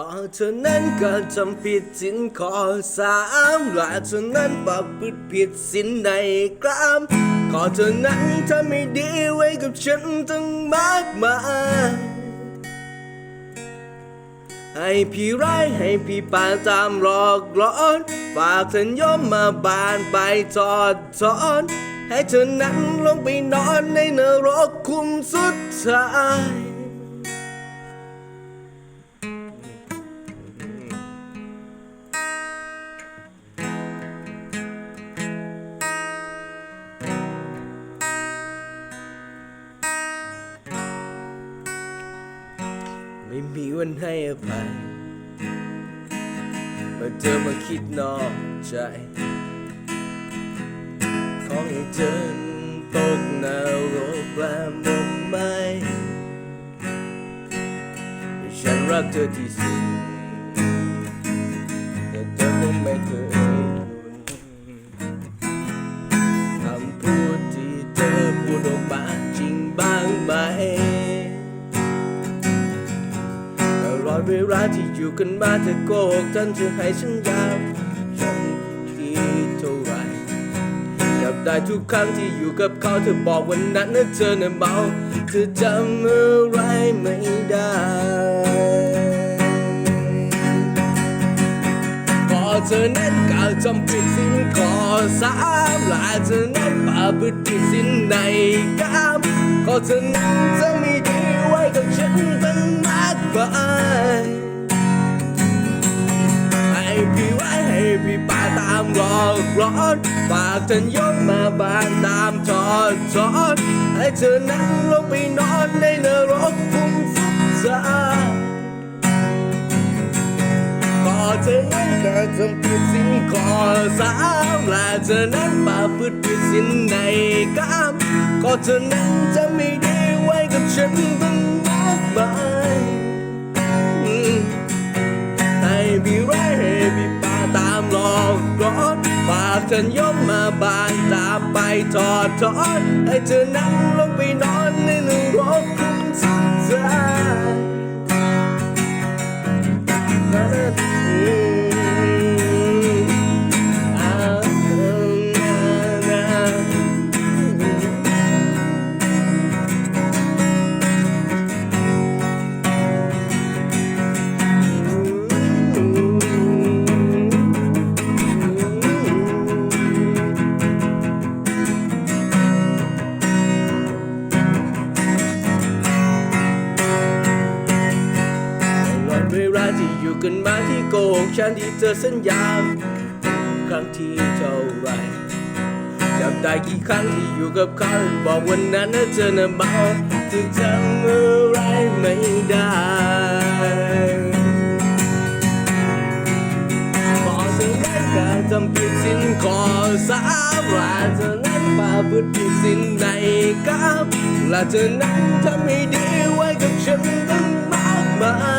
ก็เธอนั้นก็จำผิดสินขอสามและเธอนั้นประพฤติผิดสินในกรามก็เธอนั้นทำไม่ดีไว้กับฉันตั้งมากมายให้พี่ร้ายให้พี่ปานตามหลอกหลอน ฝากเธอยอมมาบานไปทอดถอน ให้เธอนั้นลงไปนอนในนรกคุมสุดท้าย ไม่มีวันให้อภัยเมื่อเธอมาคิดนอกใจ ของเธอตกนรกและหมกไหมฉันรักเธอที่สุด ลอดเวลาที่อยู่กันมาเธอโกหกฉันเธอให้ฉันยาวฉันคิดเท่าไรจับได้ทุกครั้งที่อยู่กับเขาเธอบอกวันนั้นนะเธอน่ะเมาเธอจำอะไรไม่ได้ก็เธอนั้นกล่าวจำผิดสิ่งข้อสามและเธอนั้นป่าพฤติสิ่งในกามก็เธอนั้นจะไม่ดี อนฝากเธอยกมาบานตามทอดทอดให้เธอนั้นลงไปนอนในนรกคุ้มสุดท้ายก็เธอนั้นก็ทำผิดสิ่งข้อสามและเธอนั้นประพฤติผิดสิ่งในกามก็เธอนั้นจะไม่ดีไว้กับฉันตั้งมากมายากเธอยกมาบานตาไปทอดทอดให้เธอนั่งลงไปนอน เวลาที่อยู่กันมาที่โกหกฉันที่เธอสัญญาครั้งที่เท่าไรจับได้กี่ครั้งที่อยู่กับเขาบอกวันนั้นนะเธอน่ะเมาเธอจำอะไรไม่ได้บอกเธอนั้นการทำผิดสิ้นขอสาว่าเธอนั้นมาพูดผิดสิ้นในกามและเธอนั้นทำไม่ดีไว้กับฉันตั้งมากมาย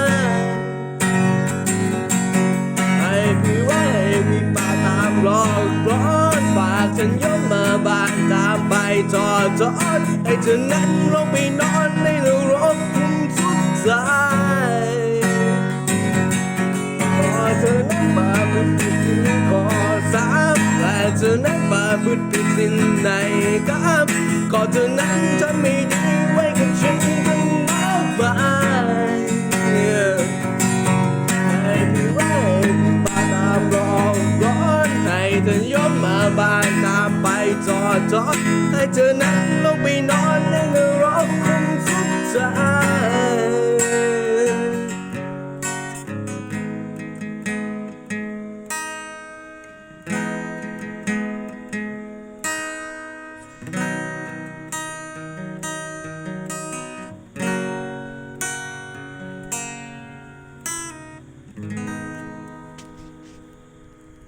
ฉันยกมมาบานตามไปทอดทอดให้เธอนั้นลงไปนอนในนรกคุมสุดท้ายขอเธอนั้นมาพูดผิดสิ่งขอสามและเธอนั้นมาพูดผิดสิ่งในกามก็เธอนั้นทำไม่ดีไว้กับฉันตั้งมากมา ดจอดให้เธอนั้นลงไปนอนในนรกคุมสุดท้า